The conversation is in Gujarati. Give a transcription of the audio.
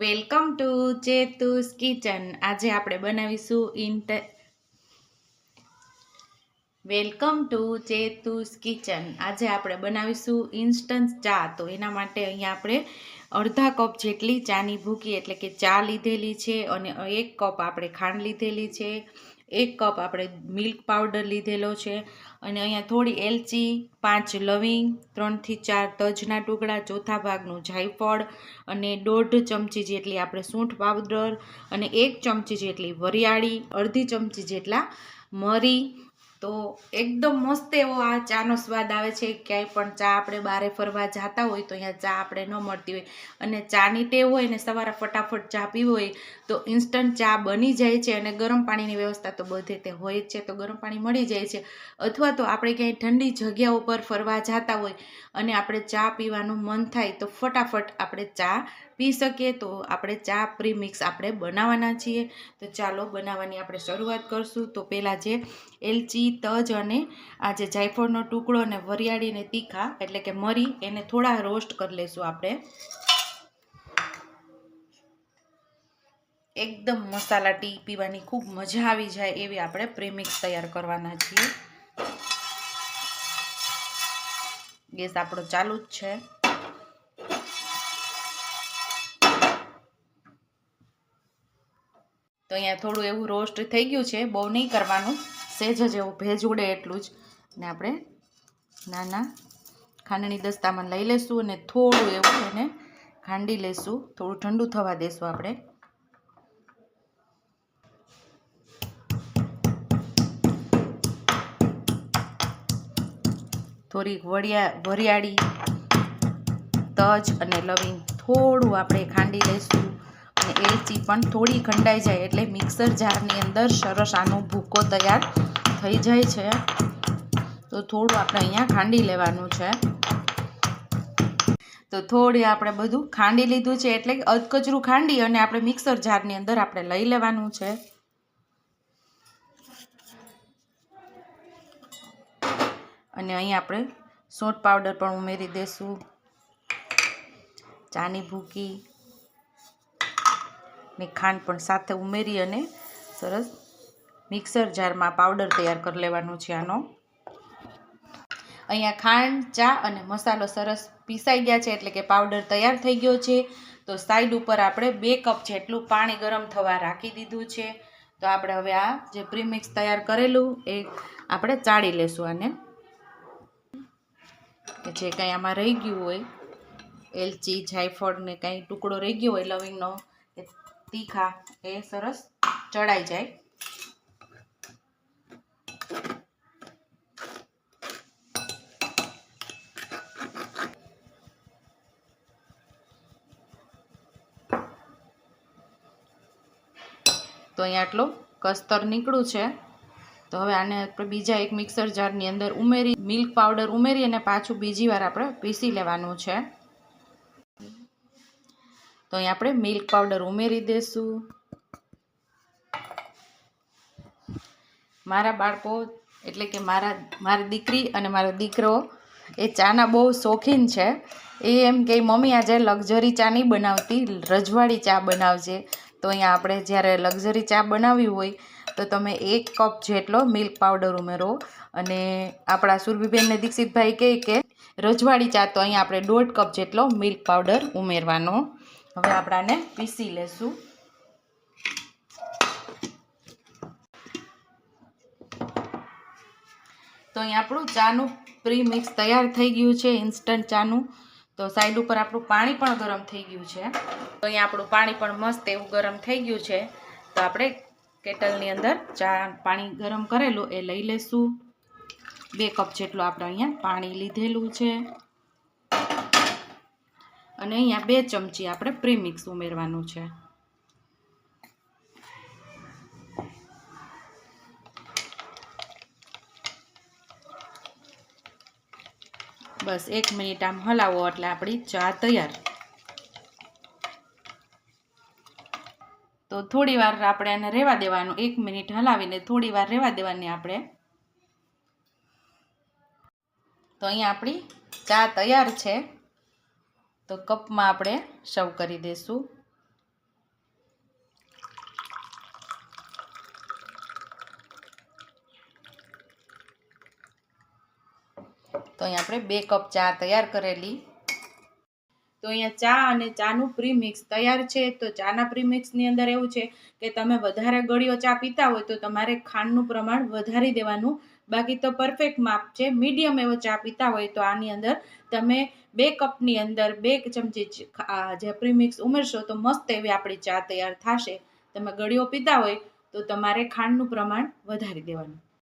Welcome to Chetu's kitchen. આજે આપણે બનાવીશું ઇન્ટ વેલકમ ટુ ચેતુસ કિચન. આજે આપણે બનાવીશું ઇન્સ્ટન્ટ ચા. તો એના માટે અહીંયા આપણે અડધા કપ જેટલી ચાની ભૂકી, એટલે કે ચા લીધેલી છે, અને એક કપ આપણે ખાંડ લીધેલી છે એક કપ આપણે મિલ્ક પાવડર લીધેલો છે અને અહીંયા થોડી એલચી, પાંચ લવિંગ, ત્રણથી ચાર તજના ટુકડા, ચોથા ભાગનું જાયફળ અને દોઢ ચમચી જેટલી આપણે સૂંઠ પાવડર અને એક ચમચી જેટલી વરિયાળી, અડધી ચમચી જેટલા મરી તો એકદમ મસ્ત એવો આ ચાનો સ્વાદ આવે છે. ક્યાંય પણ ચા આપણે બહારે ફરવા જતા હોય તો અહીંયા ચા આપણે ન મળતી હોય. અને ચાની ટેવ હોય ને સવારે ફટાફટ ચા પીવી હોય તો ઇન્સ્ટન્ટ ચા બની જાય છે અને ગરમ પાણીની વ્યવસ્થા તો બધે તે હોય જ છે. તો ગરમ પાણી મળી જાય છે. અથવા તો આપણે ક્યાંય ઠંડી જગ્યાઓ પર ફરવા જતા હોય અને આપણે ચા પીવાનું મન થાય તો ફટાફટ આપણે ચા પી શકીએ તો આપણે ચા પ્રીમિક્સ આપણે બનાવવાના છીએ. તો ચાલો બનાવવાની આપણે શરૂઆત કરશું. તો પહેલાં જે એલચી, તજ અને આ જે જાયફળનો ટુકડો અને વરિયાળીને તીખા એટલે કે મરી, એને થોડા રોસ્ટ કરી લઈશું આપણે. એકદમ મસાલા ટી પીવાની ખૂબ મજા આવી જાય એવી આપણે પ્રેમિક્સ તૈયાર કરવાના છીએ. ગેસ આપણો ચાલુ જ છે. તો અહીંયા થોડું એવું રોસ્ટ થઈ ગયું છે, બહુ નહીં કરવાનું. સહેજ જ એવું ભેજ ઉડે એટલું જ. ને આપણે નાના ખાંડણી દસ્તામાં લઈ લઈશું અને થોડું એવું એને ખાંડી લઈશું થોડું ઠંડુ થવા દેશું આપણે. થોડીક વડિયા, વરિયાળી, તજ અને લવિંગ થોડું આપણે ખાંડી લઈશું અને એલચી પણ થોડી ખંડાઈ જાય એટલે મિક્સર જારની અંદર સરસ આનો ભૂકો તૈયાર થઈ જાય છે. તો થોડું આપણે અહીંયા ખાંડી લેવાનું છે. તો થોડી આપણે બધું ખાંડી લીધું છે એટલે અધકચરું ખાંડી અને આપણે મિક્સર જારની અંદર આપણે લઈ લેવાનું છે. અને અહીં આપણે સોટ પાવડર પણ ઉમેરી દઈશું ચાની ભૂકી. ને ખાંડ પણ સાથે ઉમેરી અને સરસ મિક્સર જારમાં પાવડર તૈયાર કરી લેવાનો છે આનો. અહીંયા ખાંડ, ચા અને મસાલો સરસ પીસાઈ ગયા છે એટલે કે પાવડર તૈયાર થઈ ગયો છે. તો સાઈડ ઉપર આપણે બે કપ જેટલું પાણી ગરમ થવા રાખી દીધું છે. તો આપણે હવે આ જે પ્રીમિક્સ તૈયાર કરેલું એ આપણે ચાળી લેશું આને. જે કંઈ આમાં રહી ગયું હોય, એલચી જાયફળ ને કંઈ ટુકડો રહી ગયો હોય, લવિંગનો તીખા એ સરસ ચડાઈ જાય. તો અહીંયા આટલો કસ્તર નીકળ્યું છે. તો હવે આને આપણે બીજા એક મિક્સર જારની અંદર ઉમેરી મિલ્ક પાવડર ઉમેરી અને પાછું બીજી વાર આપણે પીસી લેવાનું છે. તો અહીં આપણે મિલ્ક પાવડર ઉમેરી દઈશું મારા બાળકો, એટલે કે મારા, મારી દીકરી અને મારો દીકરો, એ ચાના બહુ શોખીન છે. એ એમ કે મમ્મી, આજે લક્ઝરી ચા નહીં બનાવતી, રજવાડી ચા બનાવજે. તો અહીંયા આપણે જ્યારે લક્ઝરી ચા બનાવવી હોય, તો તમે એક કપ જેટલો મિલ્ક પાવડર ઉમેરો. અને આપણા સુરભીબેનને દીક્ષિતભાઈ કહે કે, રજવાડી ચા તો અહીંયા આપણે દોઢ કપ જેટલો મિલ્ક પાવડર ઉમેરવાનો. હવે આપણાને પીસી લેશું. તો અહીં આપણું ચાનું પ્રી મિક્સ તૈયાર થઈ ગયું છે ઇન્સ્ટન્ટ ચાનું. તો સાઈડ ઉપર આપણું પાણી પણ ગરમ થઈ ગયું છે. તો અહીંયા આપણું પાણી પણ મસ્ત એવું ગરમ થઈ ગયું છે. તો આપણે કેટલની અંદર ચા પાણી ગરમ કરેલું એ લઈ લેશું. બે કપ જેટલું આપણે અહીંયા પાણી લીધેલું છે. અને અહીંયા બે ચમચી આપણે પ્રીમિક્સ ઉમેરવાનું છે. બસ એક મિનિટ આમ હલાવો એટલે આપણી ચા તૈયાર. તો થોડી વાર આપણે એને રહેવા દેવાનું, એક મિનિટ હલાવીને થોડી વાર રહેવા દેવાની આપણે. તો અહીંયા આપણી ચા તૈયાર છે. તો કપમાં આપણે સર્વ કરી દઈશું તો અહીંયા આપણે બે કપ ચા તૈયાર કરેલી. તો અહીંયા ચા અને ચાનું પ્રીમિક્સ તૈયાર છે. તો ચાના પ્રીમિક્સની અંદર એવું છે કે તમે વધારે ગળ્યો ચા પીતા હોય તો તમારે ખાંડનું પ્રમાણ વધારી દેવાનું બાકી તો પરફેક્ટ માપ છે. મીડિયમ એવો ચા પીતા હોય તો આની અંદર તમે બે કપની અંદર બે ચમચી જે પ્રીમિક્સ ઉમેરશો તો મસ્ત એવી આપણી ચા તૈયાર થશે. તમે ગળ્યો પીતા હોય તો તમારે ખાંડનું પ્રમાણ વધારી દેવાનું.